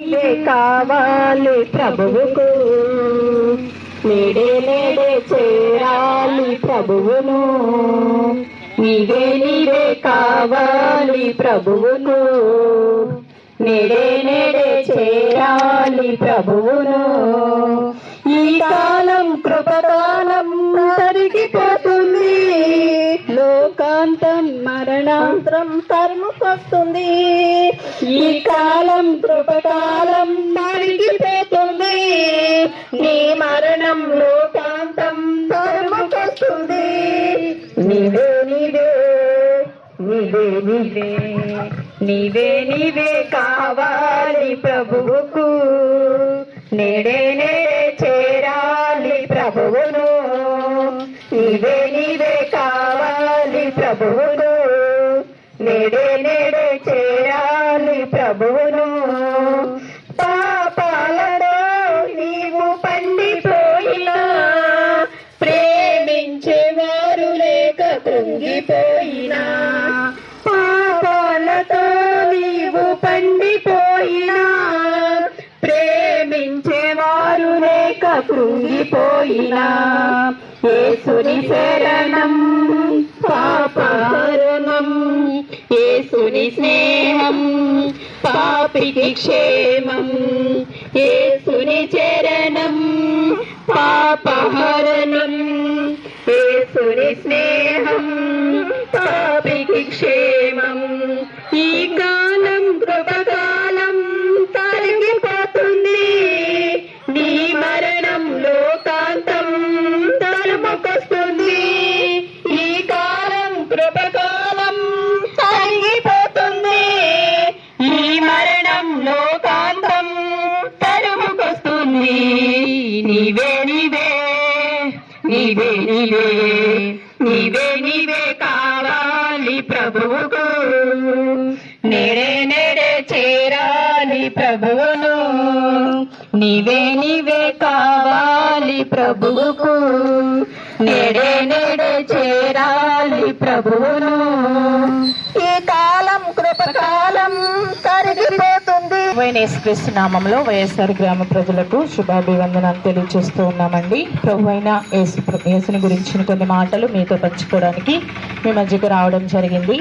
నీవే కావాలి ప్రభువుకు? నేడే నేడే చేరాలి ప్రభువును. నీవే నీవే కావాలి ప్రభువుకు నేడే నేడే చేరాలి ప్రభువును. ఈ కాలం కృపకాలం మరణాంతరం తరుముకొస్తుంది ఈ కాలం కృపకాలం మరిగిపోతుంది నీ మరణం లోకాంతం తరుముకొస్తుంది నీవే నీవే నీవే నీవే నీవే నీవే కావాలి ప్రభువుకు. నేడే నేడే చేరాలి ప్రభువును. నేడే నేడే చేరాలి ప్రభువును. పాపాలలో నీవు పండిపోయినా ప్రేమించేవారు లేక కృంగిపోయినా. పాపాలతో నీవు పండిపోయినా ప్రేమించేవారు లేక కృంగిపోయినా. ఏసుని శరణం పాపహరణం ఏసుని స్నేహం పాపికి క్షేమం. ఏసుని చరణం పాపహరణం. ఏసుని స్నేహం పాపికి క్షేమం. ఈ కాలం కృపకాలం తరిగిపోతుంది నీ మరణం లోకాంతం తలుపుకొస్తుంది ఈ కాలం కృపకాలం నీవే నీవే నీవే కావాలి ప్రభువుకు. నేడే నేడే చేరాలి ప్రభువును. నీవే నీవే కావాలి ప్రభువుకు. నేడే నేడే చేరాలి ప్రభువును. ఏ కాలం కృపకాలం కరిగిపోతుంది యేసుక్రీస్తు నామంలో వైఎస్ఆర్ గ్రామ ప్రజలకు శుభాభివందనాలు తెలియజేస్తూ ఉన్నామండి. ప్రభు అయిన యేసు యేసుని గురించిన కొన్ని మాటలు మీతో పంచుకోవడానికి మీ మధ్యకు రావడం జరిగింది.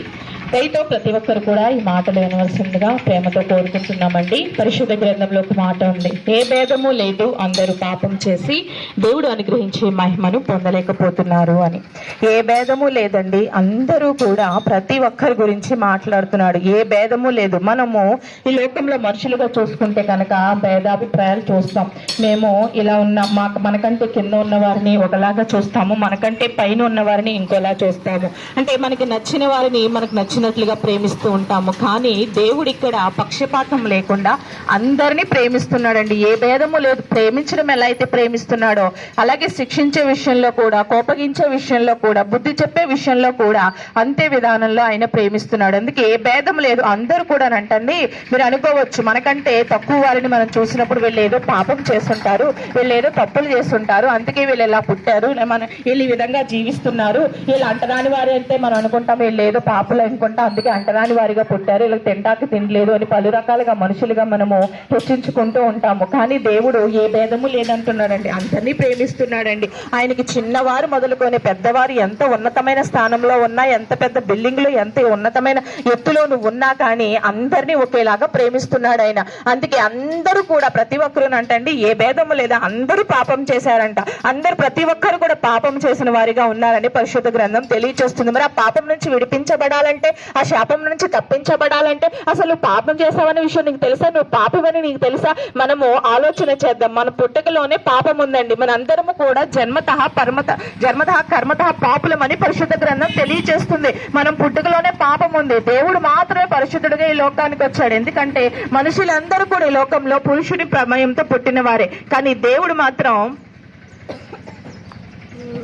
దయతో ప్రతి ఒక్కరు కూడా ఈ మాటలు వినవలసిందిగా ప్రేమతో కోరుకుంటున్నామండి. పరిశుద్ధ గ్రంథంలో ఒక మాట ఉంది. ఏ భేదము లేదు. అందరూ పాపం చేసి దేవుడు అనుగ్రహించే మహిమను పొందలేకపోతున్నారు అని. ఏ భేదము లేదండి. అందరూ కూడా ప్రతి ఒక్కరి గురించి మాట్లాడుతున్నాడు. ఏ భేదము లేదు. మనము ఈ లోకంలో మనుషులుగా చూసుకుంటే కనుక భేదాభిప్రాయాలు చూస్తాం. మేము ఇలా ఉన్నాం మాకు మనకంటే కింద ఉన్న వారిని ఒకలాగా చూస్తాము. మనకంటే పైన ఉన్న వారిని ఇంకోలా చూస్తాము. అంటే మనకి నచ్చిన వారిని మనకు నచ్చిన నచ్చినట్లుగా ప్రేమిస్తూ ఉంటాము. కానీ దేవుడు ఇక్కడ పక్షపాతం లేకుండా అందరినీ ప్రేమిస్తున్నాడండి. ఏ భేదము లేదు. ప్రేమించడం ఎలా అయితే ప్రేమిస్తున్నాడో అలాగే శిక్షించే విషయంలో కూడా కోపగించే విషయంలో కూడా బుద్ధి చెప్పే విషయంలో కూడా అంతే విధానంలో ఆయన ప్రేమిస్తున్నాడు. అందుకే ఏ భేదం లేదు. అందరూ కూడా అంటండి మీరు అనుకోవచ్చు మనకంటే తక్కువ వారిని మనం చూసినప్పుడు వీళ్ళు ఏదో పాపం చేస్తుంటారు వీళ్ళు ఏదో తప్పులు చేస్తుంటారు. అందుకే వీళ్ళు ఇలా పుట్టారు మన వీళ్ళు ఈ విధంగా జీవిస్తున్నారు. వీళ్ళు అంటరాని వారు అంటే మనం అనుకుంటాం వీళ్ళు ఏదో పాపులు అనుకుంటాం. అందుకే అంటరాని వారిగా పుట్టారు. ఇలా తింటాక తినలేదు అని పలు రకాలుగా మనుషులుగా మనము హెచ్చించుకుంటూ ఉంటాము. కానీ దేవుడు ఏ భేదము లేదంటున్నాడండి. అందరినీ ప్రేమిస్తున్నాడండి. ఆయనకి చిన్నవారు మొదలుకొని పెద్దవారు ఎంత ఉన్నతమైన స్థానంలో ఉన్నా ఎంత పెద్ద బిల్డింగ్లో ఎంత ఉన్నతమైన ఎత్తులో నువ్వు ఉన్నా కానీ అందరినీ ఒకేలాగా ప్రేమిస్తున్నాడు ఆయన. అందుకే అందరూ కూడా ప్రతి ఒక్కరు అంటండి ఏ భేదము లేదా అందరూ పాపం చేశారంట. అందరు ప్రతి ఒక్కరు కూడా పాపం చేసిన వారిగా ఉన్నారని పరిశుద్ధ గ్రంథం తెలియచేస్తుంది. మరి ఆ పాపం నుంచి విడిపించబడాలంటే ఆ శాపం నుంచి తప్పించబడాలంటే అసలు పాపం చేసావనే విషయం నీకు తెలుసా? నువ్వు పాపమని నీకు తెలుసా? మనము ఆలోచన చేద్దాం. మన పుట్టుకలోనే పాపం ఉందండి. మన అందరము కూడా జన్మత పరమత జన్మత కర్మత పాపులమని పరిశుద్ధ గ్రంథం తెలియచేస్తుంది. మనం పుట్టుకలోనే పాపం ఉంది. దేవుడు మాత్రమే పరిశుద్ధుడిగా ఈ లోకానికి వచ్చాడు. ఎందుకంటే మనుషులందరూ కూడా ఈ లోకంలో పురుషుని ప్రమేయంతో పుట్టిన వారే కానీ దేవుడు మాత్రం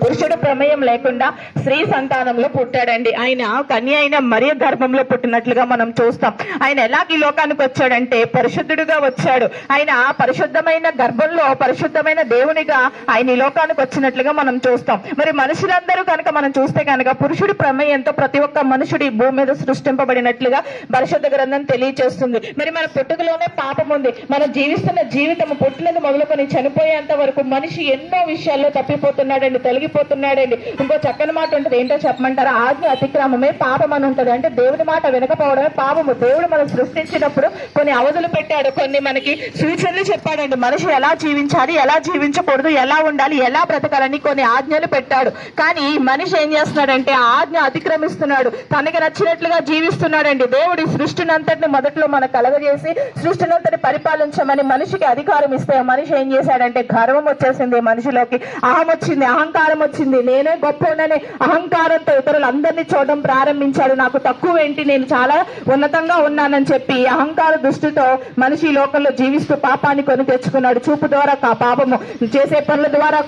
పురుషుడు ప్రమేయం లేకుండా స్త్రీ సంతానంలో పుట్టాడండి. ఆయన కన్య అయిన మరియ గర్భంలో పుట్టినట్లుగా మనం చూస్తాం. ఆయన ఎలా ఈ లోకానికి వచ్చాడంటే పరిశుద్ధుడుగా వచ్చాడు. ఆయన పరిశుద్ధమైన గర్భంలో పరిశుద్ధమైన దేవునిగా ఆయన ఈ లోకానికి వచ్చినట్లుగా మనం చూస్తాం. మరి మనుషులందరూ కనుక మనం చూస్తే కనుక పురుషుడి ప్రమేయంతో ప్రతి ఒక్క మనుషుడి భూమి మీద సృష్టింపబడినట్లుగా పరిశుద్ధ గ్రంథం తెలియచేస్తుంది. మరి మన పుట్టుకలోనే పాపం ఉంది. మనం జీవిస్తున్న జీవితం పుట్టినది మొదలుకొని చనిపోయేంత వరకు మనిషి ఎన్నో విషయాల్లో తప్పిపోతున్నాడండి వెళ్ళిపోతున్నాడండి ఇంకో చక్కని మాట ఉంటుంది. ఏంటో చెప్పమంటారా? ఆజ్ఞ అతిక్రమమే పాపం అని ఉంటుంది అంటే దేవుని మాట వినకపోవడమే పాపము. దేవుడు మనం సృష్టించినప్పుడు కొన్ని అవధులు పెట్టాడు. కొన్ని మనకి సూచనలు చెప్పాడండి. మనిషి ఎలా జీవించాలి ఎలా జీవించకూడదు ఎలా ఉండాలి ఎలా బ్రతకాలని కొన్ని ఆజ్ఞలు పెట్టాడు. కానీ మనిషి ఏం చేస్తున్నాడంటే ఆజ్ఞ అతిక్రమిస్తున్నాడు. తనకి నచ్చినట్లుగా జీవిస్తున్నాడండి. దేవుడి సృష్టిని అంతటిని మొదట్లో మనకు కలగజేసి సృష్టిని అంతటి పరిపాలించమని మనిషికి అధికారం ఇస్తే మనిషి ఏం చేశాడంటే గర్వం వచ్చేసింది మనిషిలోకి. అహం వచ్చింది. అహంకారం వచ్చింది. నేనే గొప్పనని అహంకారంతో ఇతరులందరినీ చూడడం ప్రారంభించాడు. నాకు తక్కువ ఏంటి నేను చాలా ఉన్నతంగా ఉన్నానని చెప్పి అహంకార దృష్టితో మనిషి ఈ లోకంలో జీవిస్తూ పాపాన్ని కొని తెచ్చుకున్నాడు. చూపు ద్వారా పాపము చేసే పనుల ద్వారా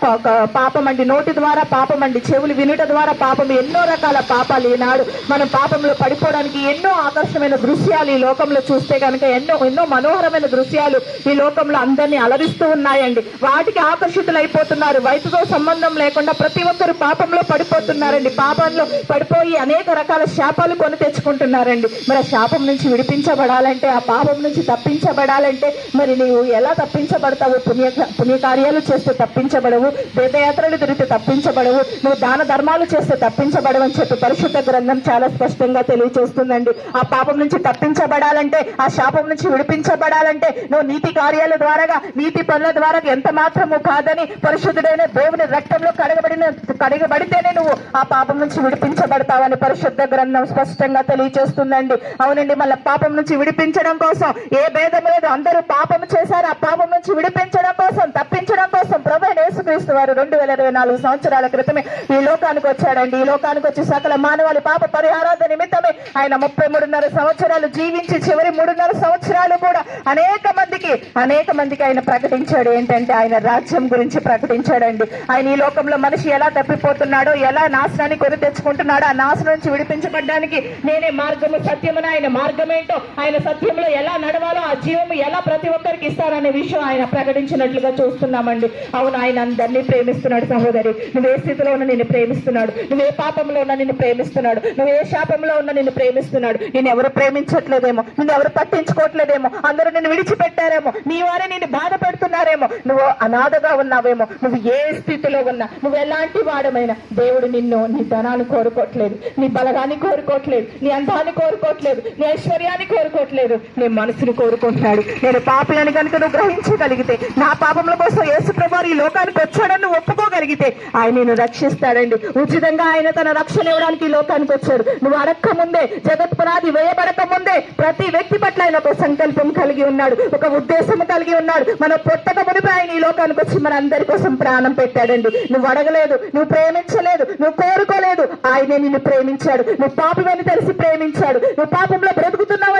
పాపం అండి నోటి ద్వారా పాపం అండి చెవులు వినుట ద్వారా పాపం ఎన్నో రకాల పాపాలు ఈనాడు మనం పాపంలో పడిపోవడానికి ఎన్నో ఆకర్షమైన దృశ్యాలు ఈ లోకంలో చూస్తే కనుక ఎన్నో ఎన్నో మనోహరమైన దృశ్యాలు ఈ లోకంలో అందరినీ అలరిస్తూ ఉన్నాయండి. వాటికి ఆకర్షితులైపోతున్నారు. వయసుతో సంబంధం లేకుండా ప్రతి ఒక్కరు పాపంలో పడిపోతున్నారండి. పాపంలో పడిపోయి అనేక రకాల శాపాలు కొని తెచ్చుకుంటున్నారండి. మరి ఆ శాపం నుంచి విడిపించబడాలంటే ఆ పాపం నుంచి తప్పించబడాలంటే మరి నీవు ఎలా తప్పించబడతావు? పుణ్య పుణ్యకార్యాలు చేస్తే తప్పించబడవు. దేదయాత్రలు తిరిగితే తప్పించబడవు. నువ్వు దాన ధర్మాలు చేస్తే తప్పించబడవు అని చెప్పి పరిశుద్ధ గ్రంథం చాలా స్పష్టంగా తెలియజేస్తుందండి ఆ పాపం నుంచి తప్పించబడాలంటే ఆ శాపం నుంచి విడిపించబడాలంటే నువ్వు నీతి కార్యాల ద్వారా నీతి పనుల ద్వారా ఎంత మాత్రము కాదని పరిశుద్ధుడైన దేవుని రక్తంలో కడగబడిన కడగబడితేనే నువ్వు ఆ పాపం నుంచి విడిపించబడతావని పరిశుద్ధ గ్రంథం స్పష్టంగా తెలియజేస్తుందండి అవునండి మళ్ళీ పాపం నుంచి విడిపించడం కోసం ఏ భేదం లేదు. అందరూ పాపం చేశారు. ఆ పాపం నుంచి విడిపించడం కోసం తప్పించడం కోసం ప్రభు యేసుక్రీస్తు వారు రెండు వేల ఇరవై నాలుగు సంవత్సరాల క్రితమే ఈ లోకానికి వచ్చాడండి. ఈ లోకానికి వచ్చి సకల మానవాళి పాప పరిహారార్థ నిమిత్తమే ఆయన ముప్పై మూడున్నర సంవత్సరాలు జీవించి చివరి మూడున్నర సంవత్సరాలు కూడా అనేక మందికి అనేక మందికి ఆయన ప్రకటించాడు. ఏంటంటే ఆయన రాజ్యం గురించి ప్రకటించాడండి. ఆయన ఈ లోకంలో మనిషి ఎలా తప్పిపోతున్నాడో ఎలా నాశనాన్ని కొని తెచ్చుకుంటున్నాడో ఆ నాశనం నుంచి విడిపించబడ్డానికి నేనే మార్గము సత్యమున ఆయన మార్గం ఏంటో ఆయన సత్యంలో ఎలా నడవాలో ఆ జీవము ఎలా ప్రతి ఒక్కరికి ఇస్తారనే విషయం ఆయన ప్రకటించినట్లుగా చూస్తున్నామండి. అవును ఆయన అందరినీ ప్రేమిస్తున్నాడు సహోదరి. నువ్వు ఏ స్థితిలో ఉన్న నిన్ను ప్రేమిస్తున్నాడు. నువ్వు ఏ పాపంలో ఉన్న నిన్ను ప్రేమిస్తున్నాడు. నువ్వు ఏ శాపంలో ఉన్న నిన్ను ప్రేమిస్తున్నాడు. నేను ఎవరు ప్రేమించట్లేదేమో నిన్ను ఎవరు పట్టించుకోవట్లేదేమో అందరూ నిన్ను విడిచిపెట్టారేమో నీ వారే నిన్ను బాధపడుతున్నారేమో నువ్వు అనాథగా ఉన్నావేమో నువ్వు ఏ స్థితిలో ఉన్నా నువ్వు ఎలాంటి వాడమైనా దేవుడు నిన్ను నీ ధనాన్ని కోరుకోవట్లేదు నీ బలగాన్ని కోరుకోవట్లేదు నీ అందాన్ని కోరుకోవట్లేదు నీ ఐశ్వర్యాన్ని కోరుకోవట్లేదు. నీ మనసుని కోరుకుంటున్నాడు. నేను పాపిలని కనుక నువ్వు గ్రహించగలిగితే నా పాపముల కోసం యేసు ఈ లోకానికి వచ్చాడని ఒప్పుకోగలిగితే ఆయన నిన్ను రక్షిస్తాడండి. ఉచితంగా ఆయన తన రక్షణ ఇవ్వడానికి ఈ లోకానికి వచ్చాడు. నువ్వు అడక్క ముందే జగత్ పునాది వేయబడక ముందే ప్రతి వ్యక్తి పట్ల ఆయన ఒక సంకల్పం కలిగి ఉన్నాడు ఒక ఉద్దేశం కలిగి ఉన్నాడు. మన పుట్టక మునిపి ఆయన ఈ లోకానికి వచ్చి మన అందరి కోసం ప్రాణం పెట్టాడండి. నువ్వు అడగలేదు నువ్వు ప్రేమించలేదు నువ్వు కోరుకోలేదు. ఆయనే నిన్ను ప్రేమించాడు. నువ్వు పాపమని తెలిసి ప్రేమించాడు. నువ్వు పాపంలో బ్రతుకుతున్నావు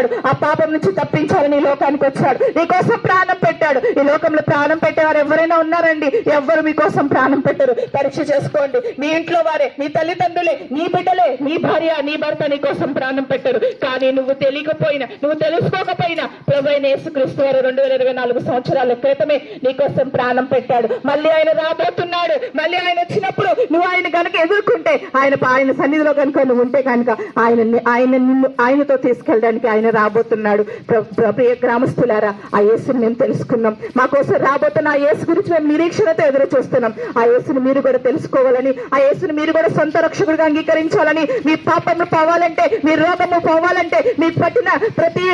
వచ్చాడు. ఆ పాపం నుంచి తప్పించాలని ఈ లోకానికి వచ్చాడు. నీకోసం ప్రాణం పెట్టాడు. ఈ లోకంలో ప్రాణం పెట్టేవారు ఎవరైనా ఉన్నారండి? ఎవ్వరు మీకోసం ప్రాణం పెట్టరు. పరీక్ష చేసుకోండి. మీ ఇంట్లో వారే నీ తల్లిదండ్రులే నీ బిడ్డలే నీ భార్య నీ భర్త నీ కోసం ప్రాణం పెట్టరు. కానీ నువ్వు తెలియకపోయినా నువ్వు తెలుసుకోకపోయినా ప్రభుత్వ యేసుక్రీస్తు వారు రెండు వేల ఇరవై నాలుగు సంవత్సరాల క్రితమే నీ కోసం ప్రాణం పెట్టాడు. మళ్ళీ ఆయన రాబోతున్నాడు. మళ్ళీ ఆయన వచ్చినప్పుడు నువ్వు ఆయన కనుక ఎదుర్కొంటే ఆయన ఆయన సన్నిధిలో కనుక నువ్వు ఉంటే కనుక ఆయన ఆయన నిన్ను ఆయనతో తీసుకెళ్ళడానికి ఆయన రాబోతున్నాడు. ప్రభు ప్రియ గ్రామస్తులారా ఆ యేసుని మేము తెలుసుకున్నాం. మా కోసం రాబోతున్న ఆ యేసు గురించి మేము నిరీక్షణతో ఎదురు చూస్తున్నాం. ఆ యేసుని మీరు కూడా తెలుసుకోవాలని ఆ యేసుని మీరు కూడా సొంత రక్షకుడిగా అంగీకరించాలని మీ పాపము పోవాలంటే మీ రోగము పోవాలంటే మీ పట్టిన ప్రతి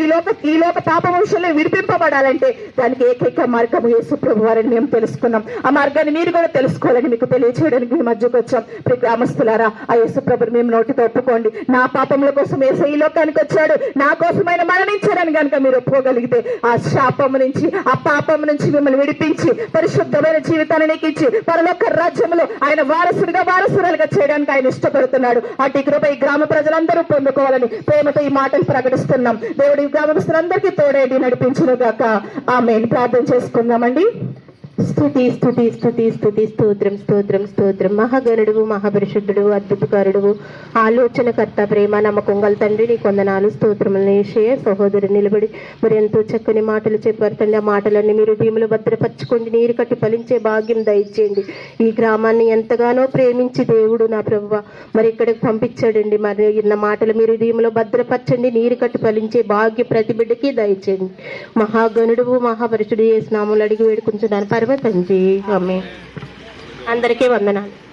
ఈ లోక ఈ లోక పాప వంశంలో విడిపింపబడాలంటే దానికి ఏకైక మార్గము యేసు ప్రభు వారిని మేము తెలుసుకున్నాం. ఆ మార్గాన్ని మీరు కూడా తెలుసుకోవాలని మీకు తెలియచేయడానికి మీ మధ్యకు వచ్చాం. ప్రియ గ్రామస్తులారా ఆ యేసు ప్రభుని మేము నోటితో ఒప్పుకోండి. నా పాపముల కోసం ఏసై ఈ లోకానికి వచ్చాడు. నా కోసం ఆయన మరణించాడని కనుక మీరు ఒప్పుకోగలిగితే ఆ శాపము నుంచి ఆ పాపం నుంచి మిమ్మల్ని విడిపించి పరిశుద్ధమైన జీవితాన్ని నీకు పరలోక రాజ్యంలో ఆయన వారసుడిగా వారసురాలుగా చేయడానికి ఆయన ఇష్టపడుతున్నాడు. అటు కృప ఈ గ్రామ ప్రజలందరూ పొందుకోవాలని ప్రేమతో ఈ మాటలు ప్రకటిస్తున్నాం. దేవుడి గ్రామస్తులందరికీ తోడేడి నడిపించును గాక ఆమె ప్రార్థన చేసుకుందామండి. స్థుతి స్థుతి స్థుతి స్థుతి స్తోత్రం స్తోత్రం స్తోత్రం. మహాగణుడు మహాపరిశుద్ధుడు అద్భుతకారుడు ఆలోచనకర్త ప్రేమ నమ్మకం గల తండ్రి నీ కొందనాలు స్తోత్రములను నేషయ సహోదరు నిలబడి మరి ఎంతో చక్కని మాటలు చెప్పారు. తండ్రి ఆ మాటలన్నీ మీరు భీములు భద్రపరచుకోండి నీరు కట్టి ఫలించే భాగ్యం దయచేయండి. ఈ గ్రామాన్ని ఎంతగానో ప్రేమించి దేవుడు నా ప్రభు మరి ఇక్కడికి పంపించాడండి. మరి ఇన్న మాటలు మీరు భీములో భద్రపరచండి నీరు కట్టి ఫలించే భాగ్య ప్రతి బిడ్డకి దయచేయండి. మహాగణుడు మహాపరుషుడు ఏ స్నాములు అడిగి వేడుకుంటున్నాను. పరమ తండ్రి ఆమె అందరికీ వందనాలు.